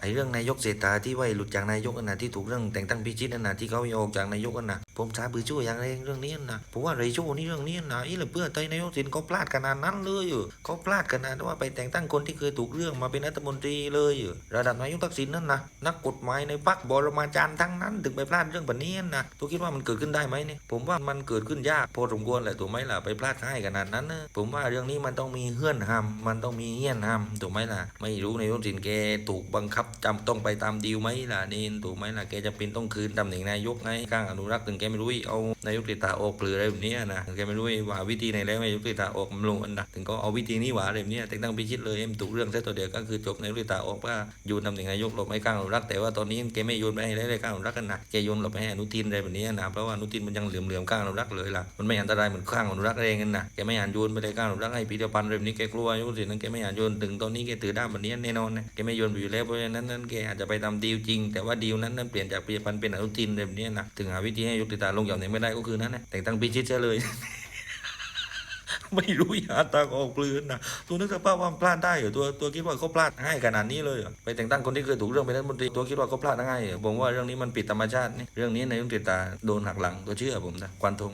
ไอ้เรื่องนายกเศรษฐาที่ว่าหลุดจากนายกนั่นนะที่ถูกเรื่องแต่งตั้งพิชิตนั่นนะที่เขาเออกจากนายกนั่นนะผมทราบือช่วยอย่างไรเรื่องนี้นะผมว่าไรช่วยนี่เรื่องนี้นะอีหรือเพื่อไทยนายกสินเขาพลาดขนาดนั้นเลยเหรอเขาพลาดขนาดว่าไปแต่งตั้งคนที่เคยถูกเรื่องมาเป็นรัฐมนตรีเลยเหรอระดับนายกทักษิณนั่นนะนักกฎหมายในพรรคบรมาจารย์ทั้งนั้น ถึงไปพลาดเรื่องแบบนี้นะตัวคิดว่ามันเกิดขึ้นได้ไหมเนี่ยผมว่ามันเกิดขึ้นยากพอสมควรแหละถูกไหมล่ะไปพลาดง่ายขนาดนั้นนะผมว่าเรื่องนี้มันต้องมีเฮื่อนหำมันต้องมีเฮี้ยนหำถูกไหมล่ะไม่รู้นายกสินแกถูกบังคับจำต้องไปตามดีลไหมล่ะนี่ถูกไหมล่ะแกจะเป็นต้องคืนตำแหน่งนายกไงข้างอนุรักษ์ถึงแกไม่รู้เอานายกติตาออกหรืออะไรแบบนี้นะถึงแกไม่รู้ว่าวิธีไหนแล้วนายกติตาออกมันลงอันดับถึงก็เอาวิธีนี้หว่าอะไรแบบนี้แต่ตั้งพิชิตเลยเอ็มถูกเรื่องแค่ตัวเดียวก็คือจบนายกติตาออกว่าโยนตำแหน่งนายกหลบให้ข้างอนุรักษ์แต่ว่าตอนนี้แกไม่โยนไปให้เลยข้างอนุรักษ์กันนะแกโยนหลบไปให้อนุทินอะไรแบบนี้นะเพราะว่าอนุทินมันยังเหลื่อมๆข้างอนุรักษ์เลยล่ะมันไม่อันตรายเหมือนข้างอนุรักษ์เองกันนะแกไม่อ่านโยนไปเลยข้างอนุรักษ์ให้พิธภัณฑ์อะไรแบบนี้แกกลัวนายกสินั้นแกไม่อ่านโยนถึงตอนนี้แกถือด้ามแบบนี้แน่นอนนะแกไม่โยนอยู่แล้วเพราะฉะนั้นนั้นแกอาจจะไปทำดีลจริง แต่ว่าดีลนั้นนั้นเปลี่ยนจากพิธภัณฑ์เป็นอนุทินแบบนี้นะถึงหาวิธีให้ยกติตาลงจากไหนไม่ได้ก็คือนั้นนะแต่งตั้งพิชิตซะเลยไม่รู้อยาตางออกปลืนนะตัวนึกสภาพว่าพลาดได้เหรอตัวตัวคิดว่าเขาพลาดง่ายขนาดนี้เลยเหรอไปแต่งตั้งคนที่เคยถูกเรื่องเป็นรัฐมนตรีตัวคิดว่าเขาพลาดง่ายเหรอผมว่าเรื่องนี้มันผิดธรรมชาตินี่เรื่องนี้นายกติตาโดนหักหลังตัวเชื่อผมนะควันธง